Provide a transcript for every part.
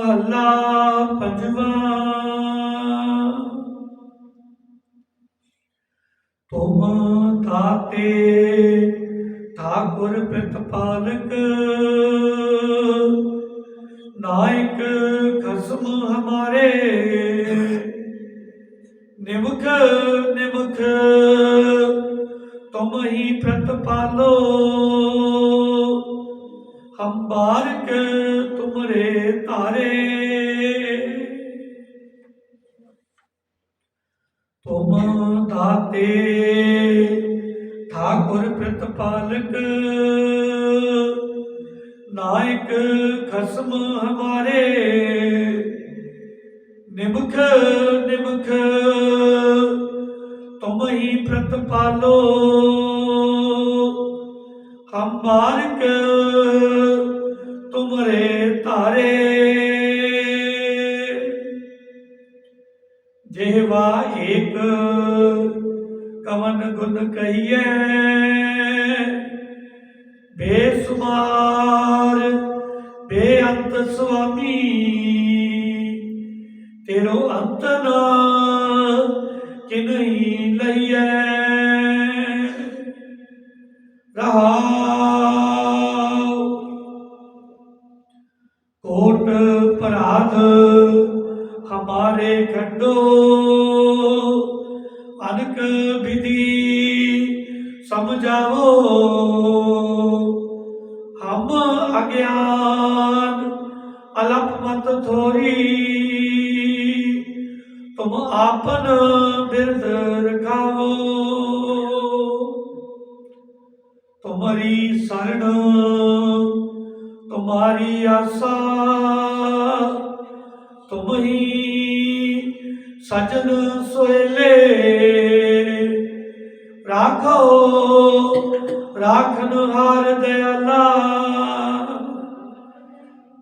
ਮਹੱਲਾ ਪੰਜਵਾਂ ਤੁਮ ਤਾਤੇ ਠਾਕੁਰ ਪ੍ਰਤਪਾਲਕ ਨਾਇਕ ਖਸਮ ਹਮਾਰੇ। ਨਿਮਖ ਨਿਮਖ, ਤੁਮ ਹੀ ਪ੍ਰਤਪਾਲੋ। ਹਮ ਬਾਰਕ ਤੁਮ ਦਾਤੇ ਠਾਕੁਰ ਪ੍ਰਤਪਾਲਕ ਨਾਇਕ ਖਸਮ ਹਮਾਰੇ, ਨਿਮਖ ਨਿਮਖ, ਤੁਮ ਹੀ ਪ੍ਰਤਪਾਲੋ ਹਮ ਬਾਰਕ ਤੁਮਰੇ ਤਾਰੇ ਜਿਹਵਾ ਏਕ ਕਵਨ ਗੁਣ ਕਹੀਐ, ਬੇਸੁਮਾਰ, ਬੇਅੰਤ ਸੁਆਮੀ, ਤੇਰੋ ਅੰਤ ਨਾ ਕਿਨਹੀ ਲਈਐ। ਰਹਾਉ ਕੋਟ ਪਰਾਧ ਹਮਾਰੇ ਖੰਡੋ। ਅਨਕ ਵਿਧੀ, ਸਮਝਾਵੋ। ਹਮ ਅਗਿਆਨ ਅਲਪ ਮਤ ਥੋਰੀ, ਤੁਮ ਆਪਨ ਬਿਰਦ ਰਖਾਵੋ। ਤੁਮਰੀ ਸਰਣ ਤੁਮਾਰੀ ਆਸਾ, ਤੁਮ ਹੀ ਸਜਨ ਸੋਇਲੇ। ਰਾਖੋ, ਰਾਖਨ ਹਾਰ ਦਇਆਲਾ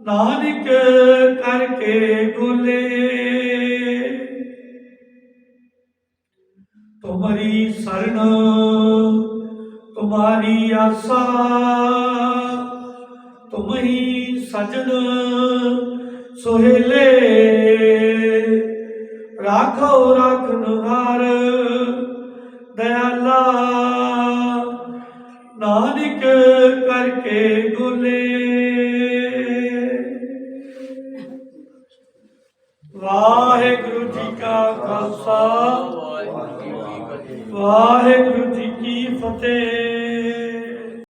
ਨਾਨਕ ਕਰਕੇ ਗੋਲੇ ਤੁਮਰੀ ਸਰਣ ਤੁਮਾਰੀ ਆਸਾ। ਤੁਮਹੀ ਸਜਨ ਸੁਹੇਲੇ ਨਾਨਕ ਕਰਕੇ ਗੋਲੇ ਵਾਹਿਗੁਰੂ ਜੀ ਕਾ ਖਾਲਸਾ। ਵਾਹਿਗੁਰੂ ਜੀ ਕੀ ਫਤਿਹ।